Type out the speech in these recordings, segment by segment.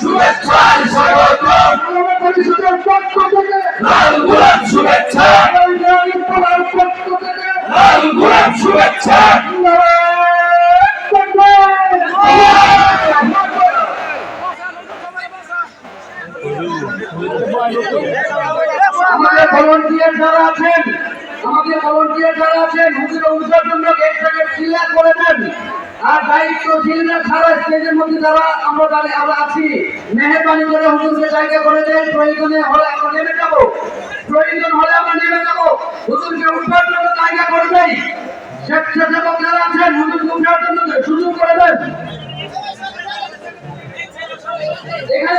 শুভেচ্ছা পক্ষ থেকে লাল গোলাপ শুভেচ্ছা আমাদের ভলান্টিয়ার যারা আছেন, আমাদের ভলান্টিয়ার যারা আছেন, হুজুর উঠার জন্য গেটটাকে ক্লিয়ার করে দেন আর দায়িত্বশীলরা ছাড়া স্টেজের মধ্যে যারা আমরা দাঁড়িয়ে আমরা আছি, মেহরবানি করে হুজুরকে জায়গা করে দেন, প্রয়োজনে হলে আমরা নেমে যাব। প্রয়োজন হলে আমরা নেমে যাব। হুজুরকে উঠার জন্য জায়গা করে দেই। স্বেচ্ছাসেবক যারা আছেন, হুজুরকে উঠার জন্য সুযোগ করে দেন। এখানে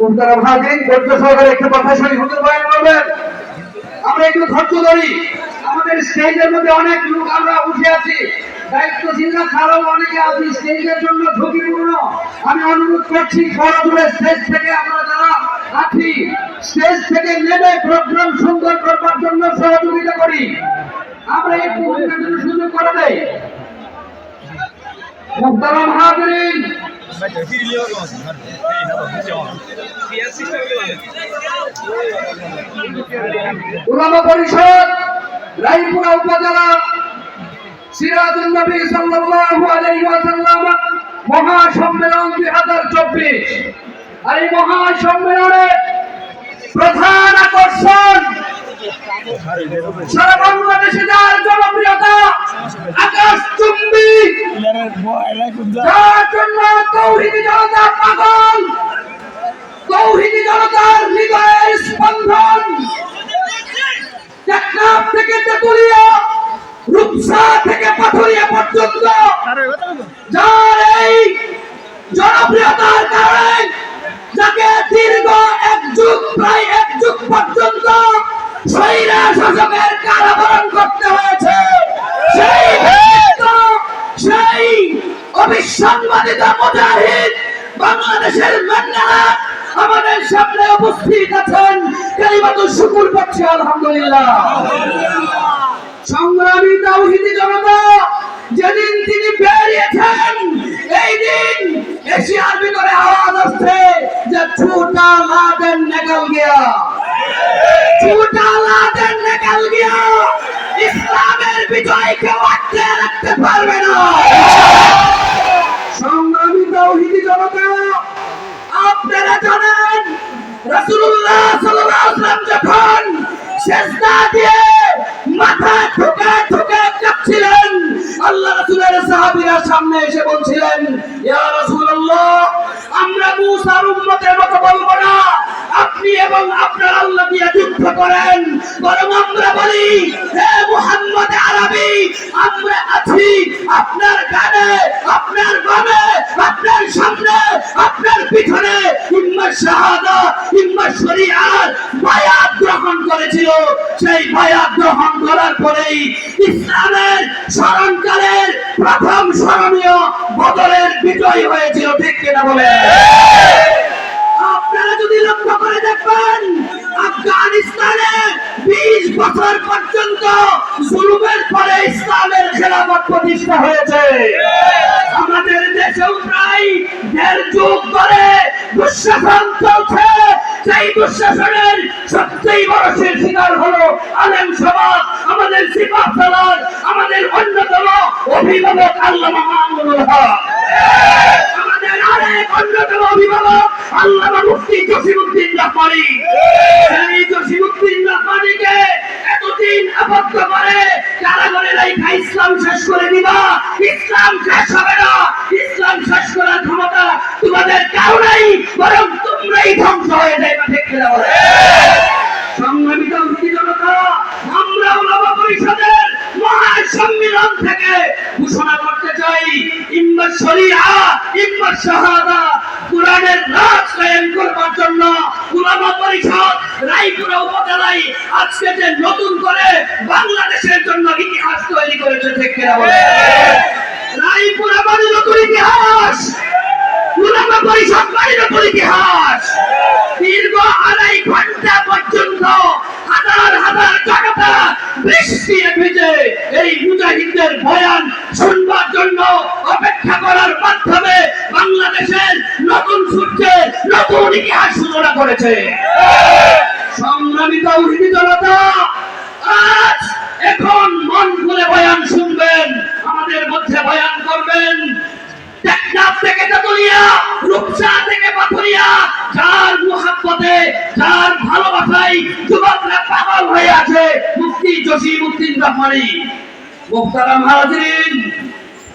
মুক্তারাম হাজির ধৈর্য সহকারে একটু আমরা একটু ধৈর্য ধরি। আমাদের স্টেজের মধ্যে অনেক লোক আমরা উঠে আছি। দায়িত্বশীলরা ছাড়াও অনেকে আছি স্টেজের জন্য ঝুঁকিপূর্ণ। আমি অনুরোধ করছি বড় দূরে স্টেজ থেকে আমরা যারা আছি, স্টেজ থেকে নেমে প্রোগ্রাম সুন্দর করবার জন্য সহযোগিতা করি। আমরা জন্য সুযোগ করে দেই। মুক্তারাম হাজিরিন। উলামা পরিষদ, রায়পুরা উপজেলা সিরাজুল নবী সাল্লাল্লাহু আলাইহি ওয়াসাল্লাম মহাসম্মেলন 2024 আর এই মহাসম্মেলনে প্রধান আকর্ষণ সারা বাংলাদেশে যার জনপ্রিয়তা আকাশ চুম্বি যার জন্য তৌহিদি জনতা পাগল, তৌহিদি জনতার হৃদয়ের স্পন্দন। টেকনাফ থেকে তেতুলিয়া, রূপসা থেকে পাথরিয়া পর্যন্ত। যার এই জনপ্রিয়তার কারণে যাকে দীর্ঘ এক যুগ, প্রায় এক যুগ পর্যন্ত স্বৈরা শাসকের কারাবরণ করতে হয়েছে, সেই অবিসংবাদিত মুজাহিদ বাংলাদেশের ম্যান্ডেলা আমাদের সামনে উপস্থিত আছেন। কালিমাতু শুকুর করছি, আলহামদুলিল্লাহ। সংগ্রামী তাওহিদি জনতা, যেদিন তিনি বেরিয়েছেন, এই দিন এশিয়ার ভিতরে আওয়াজ আসছে যে ছুটা লাদেন নিকল গিয়া ছুটা লাদেন নিকল গিয়া ইসলামের বিজয় কেউ আটকে রাখতে পারবে না। সংগ্রামী তাওহিদি জনতা, আপনারা জানেন রাসূলুল্লাহ সাল্লাল্লাহু আলাইহি যখন সেজদা দিয়ে মাথা ঠুকে ঠুকে কাঁপছিলেন, আল্লাহ রাসূলের সাহাবীরা সামনে এসে বলছিলেন, ইয়া রাসূলুল্লাহ, আমরা মুসার উম্মতের মতো বলব না। আপনি এবং আপনার আল্লাহ দিয়ে যুদ্ধ করেন। বরং আমরা বলি, হে মুহাম্মদ আরবি, আমরা আছি আপনার গানে সামনে আপনার পিছনে ইম্মা শাহাদা ইম্মা শরিয়াত বায়াত গ্রহণ করেছিল। সেই বায়াত গ্রহণ করার পরেই ইসলামের স্মরণকালের প্রথম স্মরণীয় বদলের বিজয় হয়েছিল, ঠিক কিনা বলে আপনারা যদি লক্ষ্য করে দেখবেন, আফগানিস্তানে বিশ বছর পর্যন্ত জুলুমের পরে ইসলামের খেলাফত প্রতিষ্ঠা হয়েছে। আমাদের দেশেও প্রায় দেড় যুগ ধরে দুঃশাসন চলছে। সেই দুঃশাসনের সবচেয়ে বড় শিকার হলো আলেম সমাজ, আমাদের সিপাহ সালার আমাদের অন্যতম অভিভাবক আল্লামা মামুনুল আমাদের আরেক অন্যতম অভিভাবক আল্লামা মুফতি জসিমউদ্দিন রহমানি সেই জসিমউদ্দিন রহমানিকে এতদিন আবদ্ধ করে কারাগারে ইসলাম শেষ করে দিবা। ইসলাম শেষ হবে না। ইসলাম শেষ করার ক্ষমতা তোমাদের কাউ নাই, বরং তোমরাই ধ্বংস হয়ে যাবে ঠিক বলে। সংগ্রামিত জনতা আমরা ওলামা পরিষদের মহাসম্মেলন থেকে ঘোষণা করতে চাই। ইম্মা শরিয়া, ইম্মা শাহাদা, কোরআনের রাজ কায়েম করবার জন্য ওলামা পরিষদ রায়পুরা উপজেলায় আজকে যে নতুন করে বাংলাদেশের জন্য ইতিহাস তৈরি করেছে, ঠিক রায়পুরা মানে নতুন ইতিহাস। ইতিহাস। আড়াই হাজার হাজার এই শুনবার জন্য অপেক্ষা করার মাধ্যমে বাংলাদেশের নতুন সূর্যের নতুন ইতিহাস সূচনা করেছে। সংগ্রামিত উহিদি জনতা, আজ এখন মন খুলে বয়ান শুনবেন, আমাদের মধ্যে বয়ান করবেন। টেকনাফ থেকে তেতুলিয়া, রূপসা থেকে পাথুরিয়া, যার মুহাব্বতে, যার ভালোবাসায় যুবকরা পাগল হয়ে আছে, মুফতি জসিম উদ্দিন রহমানি মুখতারাম হাজিরিন